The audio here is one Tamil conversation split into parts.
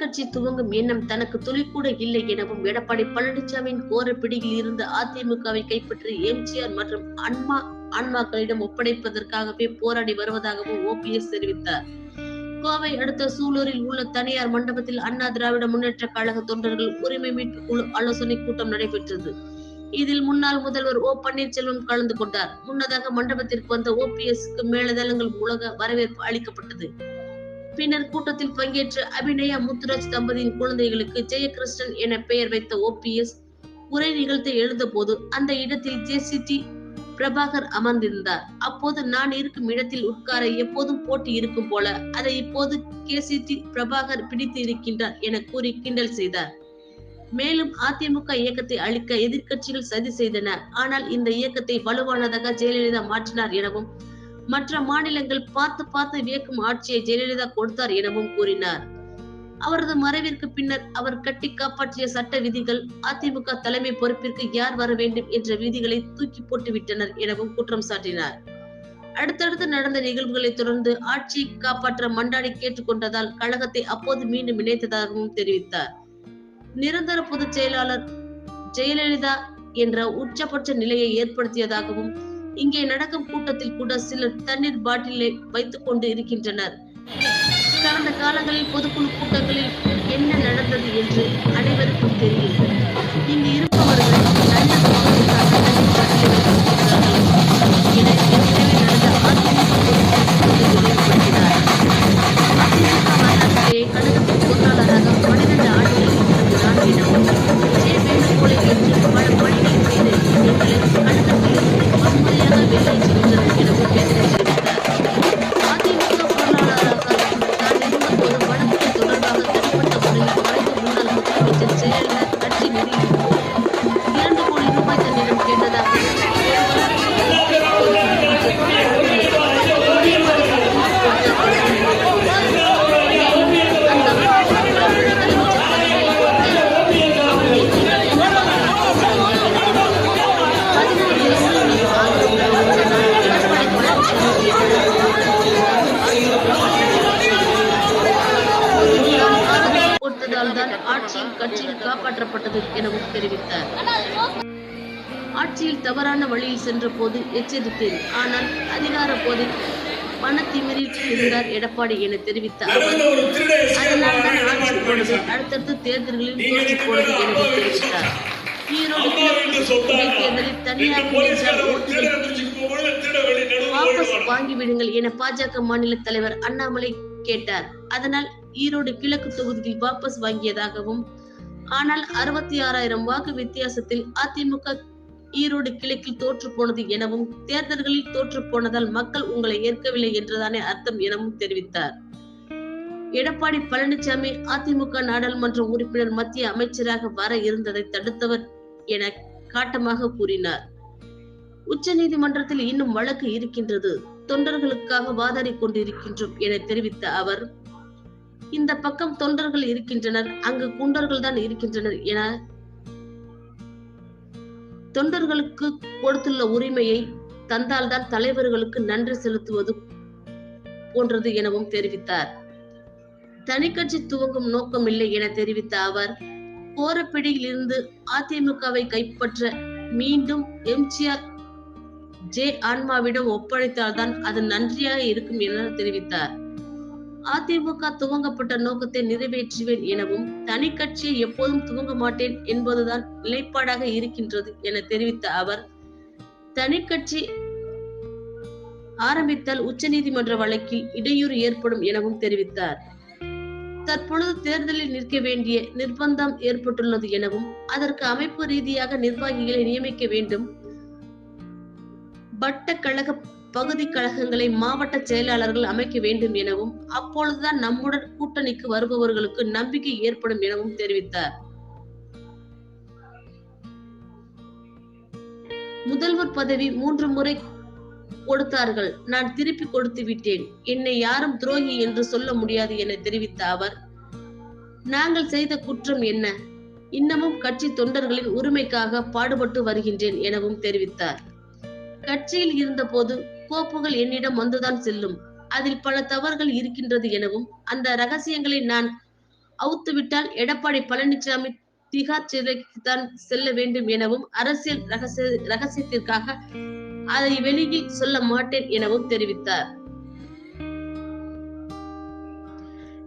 கட்சி துவங்கும் எண்ணம் தனக்கு துளி கூட இல்லை எனவும் எடப்பாடி பழனிசாமியின் கோர பிடியில் இருந்து அதிமுகவை கைப்பற்றி எம்ஜிஆர் மற்றும் அன்மா ஆன்மாக்களிடம் ஒப்படைப்பதற்காகவே போராடி வருவதாகவும் ஓபிஎஸ் தெரிவித்தார். கோவை அடுத்த சூலூரில் உள்ள தனியார் மண்டபத்தில் அண்ணா திராவிட முன்னேற்ற கழக தொண்டர்கள் உரிமை மீட்பு குழு ஆலோசனை கூட்டம் நடைபெற்றது. இதில் முன்னாள் முதல்வர் ஓ பன்னீர்செல்வம் கலந்து கொண்டார். முன்னதாக மண்டபத்திற்கு வந்த ஓபிஎஸ்க்கு மேலதளங்கள் மூலக வரவேற்பு அளிக்கப்பட்டது. பின்னர் கூட்டத்தில் பங்கேற்ற அபிநயா முத்துராஜ் தம்பதியின் குழந்தைகளுக்கு ஜெயகிருஷ்ணன் என பெயர் வைத்த ஓபிஎஸ் உரை நிகழ்த்த எழுந்தபோது அந்த இடத்தில் ஜேசிடி பிரபாகர் அமர்ந்திருந்தார். அப்போது நான் இருக்கும் இடத்தில் உட்கார எப்போதும் போட்டி இருக்கும் போல அதை இப்போது கேசிடி பிரபாகர் பிடித்து இருக்கின்றார் என கூறி கிண்டல் செய்தார். மேலும் அதிமுக இயக்கத்தை அழிக்க எதிர்க்கட்சிகள் சதி செய்தன. ஆனால் இந்த இயக்கத்தை வலுவானதாக ஜெயலலிதா மாற்றினார் எனவும் மற்ற மாநிலங்கள் பார்த்து பார்த்து வியக்கும் ஆட்சியை ஜெயலலிதா கொடுத்தார் எனவும் கூறினார். அவரது மறைவிற்கு பின்னர் அவர் கட்டி காப்பாற்றிய சட்ட விதிகள் அதிமுக தலைமை பொறுப்பிற்கு யார் வர வேண்டும் என்ற விதிகளை தூக்கி போட்டு விட்டனர் எனவும் குற்றம் சாட்டினார். அடுத்தடுத்து நடந்த நிகழ்வுகளை தொடர்ந்து ஆட்சியை காப்பாற்ற மண்டாடி கேட்டுக்கொண்டதால் கழகத்தை அப்போது மீண்டும் இணைத்ததாகவும் தெரிவித்தார். நிரந்தர பொதுச் செயலாளர் ஜெயலலிதா என்ற உச்சபட்ச நிலையை ஏற்படுத்தியதாகவும் இங்கே நடக்கும் கூட்டத்தில் கூட சிலர் தண்ணீர் பாட்டிலை வைத்துக் கொண்டு இருக்கின்றனர். கடந்த காலங்களில் பொதுக்குழு கூட்டங்களில் என்ன நடந்தது என்று அனைவருக்கும் தெரியும். கட்சியும் காப்பாற்றப்பட்டது எனவும் தெரிவித்தார். ஆட்சியில் தவறான வழியில் சென்ற போது எச்சரித்தேன். ஆனால் அதிகார போதில் பணத்திமிரில் இருந்தார் எடப்பாடி என தெரிவித்த அவர் அதனால் தான் ஆட்சி போனது. அடுத்தடுத்து தேர்தல்களில் தோல்வி போனது தெரிவித்தார். ஈரோடு இடைத்தேர்தலில் தனியார் வாபஸ் வாங்கிவிடுங்கள் என பாஜக மாநில தலைவர் அண்ணாமலை கேட்டார். அதனால் ஈரோடு கிழக்கு தொகுதியில் வாபஸ் வாங்கியதாகவும் ஆனால் அறுபத்தி ஆறாயிரம் வாக்கு வித்தியாசத்தில் அதிமுக ஈரோடு கிழக்கில் தோற்று போனது எனவும் தேர்தல்களில் தோற்று போனதால் மக்கள் உங்களை ஏற்கவில்லை என்றுதானே அர்த்தம் எனவும் தெரிவித்தார். எடப்பாடி பழனிசாமி அதிமுக நாடாளுமன்ற உறுப்பினர் மத்திய அமைச்சராக வர இருந்ததை தடுத்தவர் என காட்டமாக கூறினார். உச்ச நீதிமன்றத்தில் இன்னும் வழக்கு இருக்கின்றது. தொண்டர்களுக்காக வாதாடி கொண்டிருக்கின்றோம் என தெரிவித்த அவர் இந்த பக்கம் தொண்டர்கள் இருக்கின்றனர் அங்கு குண்டர்கள் தான் இருக்கின்றனர் என தொண்டர்களுக்கு கொடுத்துள்ள உரிமையை தந்தால்தான் தலைவர்களுக்கு நன்றி செலுத்துவது போன்றது எனவும் தெரிவித்தார். தனிக்கட்சி துவங்கும் நோக்கம் இல்லை என தெரிவித்த அவர் கோரப்பிடியில் இருந்து அதிமுகவை கைப்பற்ற மீண்டும் எம்ஜிஆர் ஜே ஆன்மாவிடம் ஒப்படைத்தால்தான் அது நன்றியாக இருக்கும் என தெரிவித்தார். அதிமுக துவங்கப்பட்ட நோக்கத்தை நிறைவேற்றுவேன் எனவும் தனி கட்சியை எப்போதும் துவங்க மாட்டேன் என்பதுதான் நிலைப்பாடாக இருக்கின்றது என தெரிவித்த அவர் தனி கட்சி ஆரம்பித்தால் உச்ச நீதிமன்ற வழக்கில் இடையூறு ஏற்படும் எனவும் தெரிவித்தார். தற்பொழுது தேர்தலில் நிற்க வேண்டிய நிர்பந்தம் ஏற்பட்டுள்ளது எனவும் அதற்கு அமைப்பு ரீதியாக நிர்வாகிகளை நியமிக்க வேண்டும். பட்ட கழக பகுதி கழகங்களை மாவட்ட செயலாளர்கள் அமைக்க வேண்டும் எனவும் அப்பொழுதுதான் நம்முடன் கூட்டணிக்கு வருபவர்களுக்கு நம்பிக்கை ஏற்படும் எனவும் தெரிவித்தார். முதல்வர் பதவி மூன்று முறை கொடுத்தார்கள். நான் திருப்பி கொடுத்து விட்டேன். என்னை யாரும் துரோகி என்று சொல்ல முடியாது என தெரிவித்த அவர் நாங்கள் செய்த குற்றம் என்ன? இன்னமும் கட்சி தொண்டர்களின் உரிமைக்காக பாடுபட்டு வருகின்றேன் எனவும் தெரிவித்தார். கட்சியில் இருந்தபோது கோப்புகள் என்னிடம் வந்துதான் செல்லும். அதில் பல தவறுகள் இருக்கின்றது எனவும் அந்த ரகசியங்களை நான் அவுத்துவிட்டால் எடப்பாடி பழனிசாமி திகார் சிறைக்கு தான் செல்ல வேண்டும் எனவும் அரசியல் ரகசிய ரகசியத்திற்காக அதை வெளியில் சொல்ல மாட்டேன் எனவும் தெரிவித்தார்.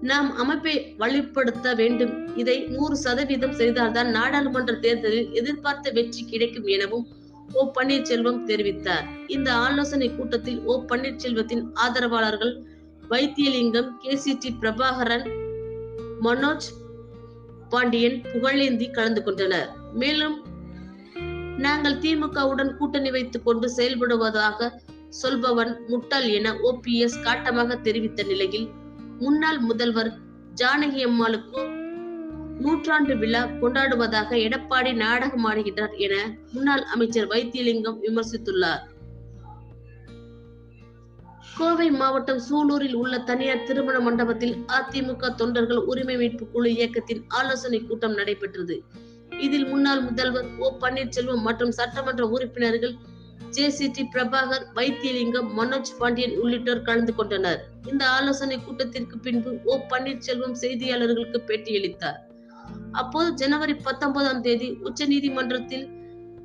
நாம் அமைப்பை வலுப்படுத்த வேண்டும். இதை நூறு சதவீதம் செய்தால்தான் நாடாளுமன்ற தேர்தலில் எதிர்பார்த்த வெற்றி கிடைக்கும் எனவும் ஓ பன்னீர்செல்வம் தெரிவித்தார். இந்த ஆலோசனை கூட்டத்தில் ஓ பன்னீர்செல்வத்தின் ஆதரவாளர்கள் Vaithilingam K C D Prabhakaran Manoj Pandian Pugazhendhi கலந்து கொண்டனர். மேலும் நாங்கள் திமுகவுடன் கூட்டணி வைத்துக் கொண்டு செயல்படுவதாக சொல்பவன் முட்டாள் என ஓபிஎஸ் காட்டமாக தெரிவித்த நிலையில் முன்னாள் முதல்வர் ஜானகி அம்மாளுக்கும் நூற்றாண்டு விழா கொண்டாடுவதாக எடப்பாடி நாடகமாடுகிறார் என முன்னாள் அமைச்சர் வைத்தியலிங்கம் விமர்சித்துள்ளார். கோவை மாவட்டம் சூலூரில் உள்ள தனியார் திருமண மண்டபத்தில் அதிமுக தொண்டர்கள் உரிமை மீட்பு குழு இயக்கத்தின் ஆலோசனை கூட்டம் நடைபெற்றது. இதில் முன்னாள் முதல்வர் ஓ பன்னீர்செல்வம் மற்றும் சட்டமன்ற உறுப்பினர்கள் J C D Prabhakar Vaithilingam Manoj Pandian உள்ளிட்டோர் கலந்து கொண்டனர். இந்த ஆலோசனை கூட்டத்திற்கு பின்பு ஓ பன்னீர்செல்வம் செய்தியாளர்களுக்கு பேட்டியளித்தார். அப்போது ஜனவரி பத்தொன்பதாம் தேதி உச்ச நீதிமன்றத்தில்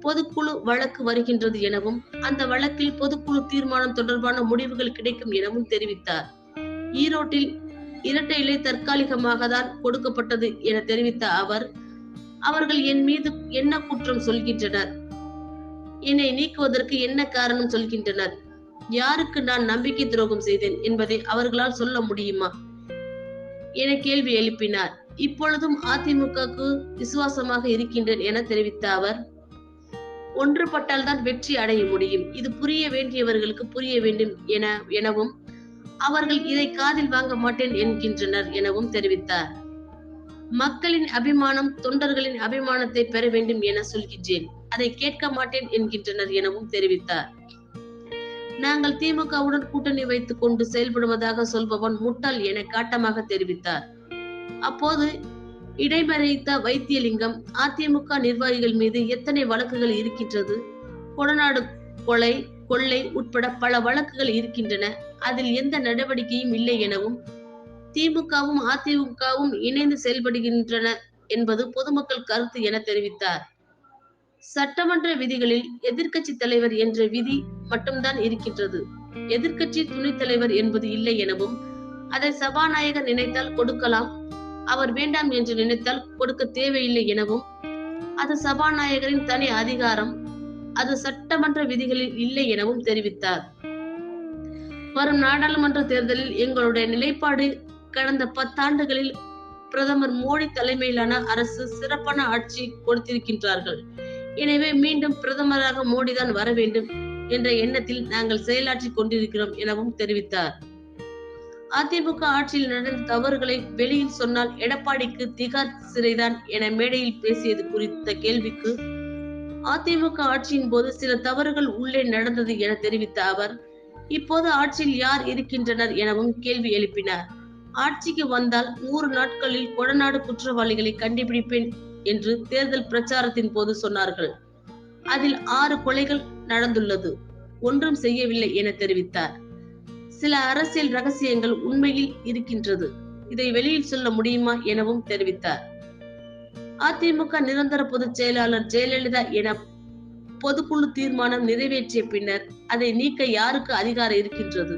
பொதுக்குழு வழக்கு வருகின்றது எனவும் அந்த வழக்கில் பொதுக்குழு தீர்மானம் தொடர்பான முடிவுகள் கிடைக்கும் எனவும் தெரிவித்தார். ஈரோட்டில் இரட்டை இலை தற்காலிகமாக தான் கொடுக்கப்பட்டது என தெரிவித்த அவர் அவர்கள் என் மீது என்ன குற்றம் சொல்கின்றனர்? என்னை நீக்குவதற்கு என்ன காரணம் சொல்கின்றனர்? யாருக்கு நான் நம்பிக்கை துரோகம் செய்தேன் என்பதை அவர்களால் சொல்ல முடியுமா? என கேள்வி எழுப்பினார். இப்பொழுதும் அதிமுகக்கு விசுவாசமாக இருக்கின்றேன் என தெரிவித்த அவர் ஒன்றுபட்டால் தான் வெற்றி அடைய முடியும். இது புரிய வேண்டியவர்களுக்கு புரிய வேண்டும் என எனவும் அவர்கள் இதை காதில் வாங்க மாட்டேன் என்கின்றனர் எனவும் தெரிவித்தார். மக்களின் அபிமானம் தொண்டர்களின் அபிமானத்தை பெற வேண்டும் என சொல்கின்றேன். அதை கேட்க மாட்டேன் என்கின்றனர் எனவும் தெரிவித்தார். நாங்கள் திமுகவுடன் கூட்டணி வைத்துக் கொண்டு செயல்படுவதாக சொல்பவன் முட்டாள் என காட்டமாக தெரிவித்தார். அப்போது இடைமறைத்த வைத்தியலிங்கம் அதிமுக நிர்வாகிகள் மீது எத்தனை வழக்குகள் இருக்கின்றது? கொடநாடு கொலை கொள்ளை உட்பட பல வழக்குகள் இருக்கின்றன. அதில் எந்த நடவடிக்கையும் இல்லை எனவும் திமுகவும் அதிமுகவும் இணைந்து செயல்படுகின்றன என்பது பொதுமக்கள் கருத்து என தெரிவித்தார். சட்டமன்ற விதிகளில் எதிர்க்கட்சி தலைவர் என்ற விதி மட்டும்தான் இருக்கின்றது. எதிர்க்கட்சி துணைத் தலைவர் என்பது இல்லை எனவும் அதை சபாநாயகர் நினைத்தால் கொடுக்கலாம் அவர் வேண்டாம் என்று நினைத்தால் கொடுக்க தேவையில்லை எனவும் அது சபாநாயகரின் தனி அதிகாரம் அது சட்டமன்ற விதிகளில் இல்லை எனவும் தெரிவித்தார். வரும் நாடாளுமன்ற தேர்தலில் எங்களுடைய நிலைப்பாடு கடந்த பத்தாண்டுகளில் பிரதமர் மோடி தலைமையிலான அரசு சிறப்பான ஆட்சி கொடுத்திருக்கின்றார்கள். எனவே மீண்டும் பிரதமராக மோடிதான் வர வேண்டும் என்ற எண்ணத்தில் நாங்கள் செயலாற்றி கொண்டிருக்கிறோம் எனவும் தெரிவித்தார். அதிமுக ஆட்சியில் நடந்த தவறுகளை வெளியில் சொன்னால் எடப்பாடிக்கு திகார் சிறைதான் என மேடையில் பேசியது குறித்த கேள்விக்கு அதிமுக ஆட்சியின் போது சில தவறுகள் உள்ளே நடந்தது என தெரிவித்த அவர் இப்போது ஆட்சியில் யார் இருக்கின்றனர் எனவும் கேள்வி எழுப்பினார். ஆட்சிக்கு வந்தால் நூறு நாட்களில் கொடநாடு குற்றவாளிகளை கண்டுபிடிப்பேன் என்று தேர்தல் பிரச்சாரத்தின் போது சொன்னார்கள். அதில் ஆறு கொலைகள் நடந்துள்ளது. ஒன்றும் செய்யவில்லை என தெரிவித்தார். சில அரசியல் ரகசியங்கள் உண்மையில் இருக்கின்றது. இதை வெளியில் சொல்ல முடியுமா எனவும் தெரிவித்தார். அதிமுக நிரந்தர பொதுச் செயலாளர் ஜெயலலிதா என பொதுக்குழு தீர்மானம் நிறைவேற்றிய பின்னர் அதை நீக்க யாருக்கு அதிகாரம் இருக்கின்றது?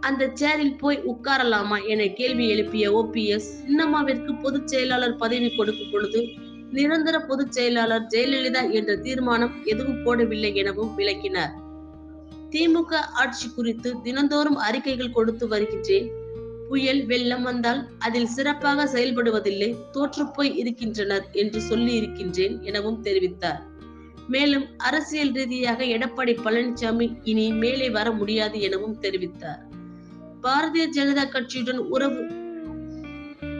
அந்த சேரில் போய் உட்காரலாமா என கேள்வி எழுப்பிய ஓபிஎஸ் சின்னம்மாவிற்கு பொதுச் செயலாளர் பதவி கொடுக்கும் பொழுது நிரந்தர பொதுச் செயலாளர் ஜெயலலிதா என்ற தீர்மானம் எதுவும் போடவில்லை எனவும் விளக்கினார். திமுக ஆட்சி குறித்து தினந்தோறும் அறிக்கைகள் கொடுத்து வருகின்றேன். புயல் வெள்ளம் வந்தால் அதில் சிறப்பாக செயல்படுவதில்லை தோற்றுப்போய் இருக்கின்றனர் என்று சொல்லி இருக்கின்றேன் எனவும் தெரிவித்தார். மேலும் அரசியல் ரீதியாக எடப்பாடி பழனிசாமி இனி மேலே வர முடியாது எனவும் தெரிவித்தார். பாரதிய ஜனதா கட்சியுடன் உறவு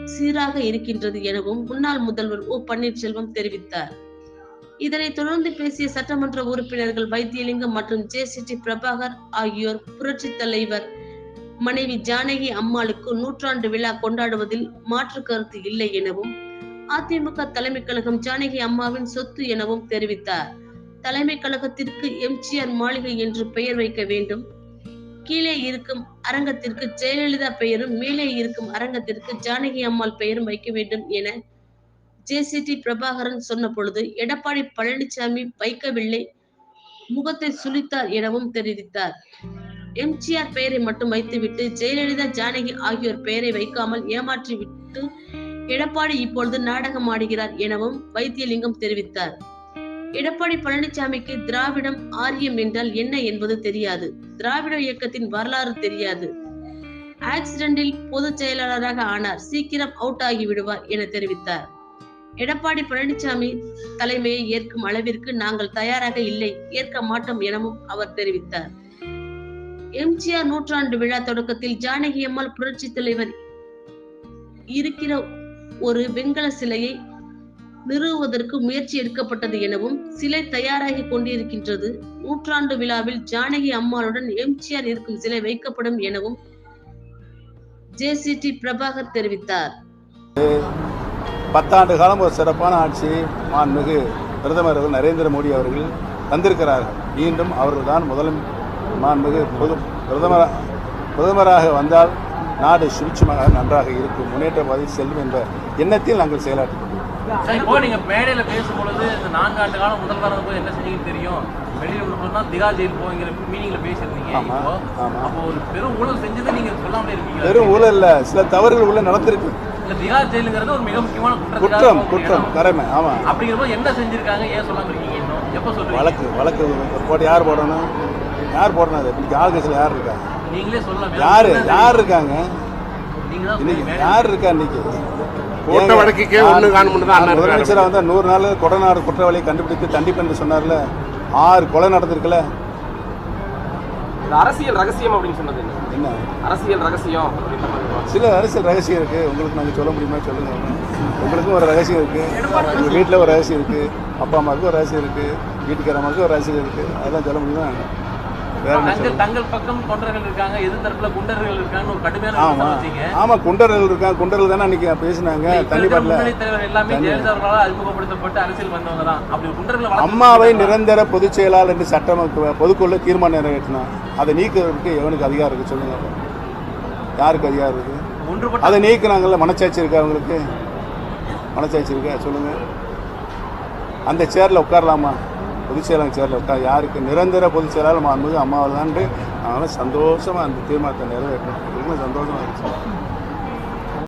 சீராக இருக்கின்றது எனவும் முன்னாள் முதல்வர் ஓ பன்னீர்செல்வம் தெரிவித்தார். இதனைத் தொடர்ந்து பேசிய சட்டமன்ற உறுப்பினர்கள் வைத்தியலிங்கம் மற்றும் ஜே சி பிரபாகர் ஆகியோர் புரட்சி தலைவர் மனைவி ஜானகி அம்மாளுக்கு நூற்றாண்டு விழா கொண்டாடுவதில் மாற்று கருத்து இல்லை எனவும் அதிமுக தலைமை கழகம் ஜானகி அம்மாவின் சொத்து எனவும் தெரிவித்தார். தலைமை கழகத்திற்கு எம்ஜிஆர் மாளிகை என்று பெயர் வைக்க வேண்டும். கீழே இருக்கும் அரங்கத்திற்கு ஜெயலலிதா பெயரும் மேலே இருக்கும் அரங்கத்திற்கு ஜானகி அம்மாள் பெயரும் வைக்க வேண்டும் என ஜேசிடி பிரபாகரன் சொன்ன பொழுது எடப்பாடி பழனிசாமி வைக்கவில்லை. முகத்தை சுளித்தார் எனவும் தெரிவித்தார். எம்ஜிஆர் பெயரை மட்டும் வைத்துவிட்டு ஜெயலலிதா ஜானகி ஆகியோர் பெயரை வைக்காமல் ஏமாற்றிவிட்டு எடப்பாடி இப்பொழுது நாடகம் ஆடுகிறார் எனவும் வைத்தியலிங்கம் தெரிவித்தார். எடப்பாடி பழனிசாமிக்கு திராவிடம் ஆரியம் என்றால் என்ன என்பது தெரியாது. திராவிட இயக்கத்தின் வரலாறு தெரியாது. ஆக்சிடென்டில் பொதுச் செயலாளராக ஆனார். சீக்கிரம் அவுட் ஆகி விடுவார் என தெரிவித்தார். எடப்பாடி பழனிசாமி தலைமையை ஏற்கும் அளவிற்கு நாங்கள் தயாராக இல்லை. ஏற்க மாட்டோம் எனவும் அவர் தெரிவித்தார். எம்ஜிஆர் நூற்றாண்டு விழா தொடக்கத்தில் ஜானகி அம்மாள் புரட்சி தலைவர் இருக்கிற ஒரு வெண்கல சிலையை நிறுவுவதற்கு முயற்சி எடுக்கப்பட்டது எனவும் சிலை தயாராகி கொண்டிருக்கின்றது. நூற்றாண்டு விழாவில் ஜானகி அம்மாளுடன் எம்ஜிஆர் இருக்கும் சிலை வைக்கப்படும் எனவும் ஜேசிடி பிரபாகர் தெரிவித்தார். பத்தாண்டு காலம் ஒரு சிறப்பான ஆட்சி மாண்புமிகு பிரதமர் அவர்கள் நரேந்திர மோடி அவர்கள் தந்திருக்கிறார்கள். மீண்டும் அவர்கள்தான் முதல் மாண்புமிகு பொது பிரதமர் பிரதமராக வந்தால் நாடு சுபிட்சமாக நன்றாக இருக்கும். முன்னேற்ற பாதையில் செல்லும் என்ற எண்ணத்தில் நாங்கள் செயலாற்றி இப்போ நீங்க மேடையில பேசும்பொழுது இந்த நான்காண்டு காலம் முதல்வராக போய் என்ன செஞ்சீங்கன்னு தெரியும்? வெளியில உள்ள போனா திகார் ஜெயில் போங்கிற மீனிங்ல பேசியிருந்தீங்க ஆமா, ஆமா. அப்போ ஒரு பெரும் ஊழல் செஞ்சதை நீங்க சொல்லாமலே இருக்கீங்க வெறும் ஊழல் இல்ல சில தவறுகள் உள்ள நடந்திருக்கு. திகார் ஜெயிலுங்கிறது ஒரு மிக முக்கியமான குற்றம் குற்றம். கடமை ஆமாம் அப்படிங்கிறப்போ என்ன செஞ்சிருக்காங்க ஏன் சொல்லாம இருக்கீங்க இன்னும்? எப்போ சொல்றீங்க வழக்கு வழக்கு போட்டு யார் போடணும்? யார் போடணும் அது? இன்னைக்கு ஆளுங்கட்சியில் யார் இருக்காங்க நீங்களே சொல்லலாம். யார் யார் இருக்காங்க? இன்னைக்கு யார் இருக்கா இன்னைக்கு? போட்ட வழக்குக்கே தான். முதலமைச்சரா வந்தா நூறு நாள் கொடநாடு குற்றவாளியை கண்டுபிடித்து தண்டிப்பு என்று சொன்னார்ல. ஆறு கொலை நடந்திருக்குல்ல. அரசியல் ரகசியம் அப்படின்னு சொன்னது என்ன? அரசியல் ரகசியம். சில அரசியல் ரகசியம் இருக்கு. உங்களுக்கு நாங்கள் சொல்ல முடியுமா? சொல்லுங்க. உங்களுக்கும் ஒரு ரகசியம் இருக்கு. உங்க வீட்டில் ஒரு ரகசியம் இருக்கு. அப்பா அம்மாவுக்கு ஒரு ரகசியம் இருக்கு. வீட்டுக்காரம்மாவுக்கு ஒரு ரகசியம் இருக்கு. அதெல்லாம் சொல்ல முடியுமா? தங்கள் பக்கம் தொண்டர்கள் இருக்காங்க எதிர் தரப்புல குண்டர்கள் இருக்காங்க ஒரு கடுமையான ஆமா. விமர்சனம் வச்சீங்க. ஆமா குண்டர்கள் இருக்காங்க குண்டர்கள் தானே அன்னைக்கு பேசினாங்க இப்ப தண்ணி இருக்கிற பாட்டில். முன்னணி தலைவர் எல்லாமே தண்ணி- ஜெயலலிதா அவர்களால் அறிமுகப்படுத்தப்பட்டு அரசியல் வந்தவங்க தான். அப்படி ஒரு குண்டர்களை வளர்த்து அம்மாவை நிரந்தர பொதுச் செயலாளர் என்று சட்டம் பொதுக்குள்ள தீர்மானம் நிறைவேற்றினான் அதை நீக்குறதுக்கு எவனுக்கு அதிகாரம் இருக்கு சொல்லுங்க. யாருக்கு அதிகாரம் இருக்கு? அதை நீக்குனாங்கல்ல மனச்சாட்சி இருக்கா அவங்களுக்கு? மனச்சாட்சி இருக்கா? சொல்லுங்க. அந்த சேரில் உட்காரலாமா? பொதுச் செயலாளர் சேரில் உட்கார் யாருக்கு நிரந்தர பொதுச் செயலாளர் மாண்புமிகு அம்மாவில் தான் அதனால் சந்தோஷமாக அந்த தீர்மானத்தை நிறைவேற்றணும். எங்களுக்கும் சந்தோஷமாக இருந்துச்சு.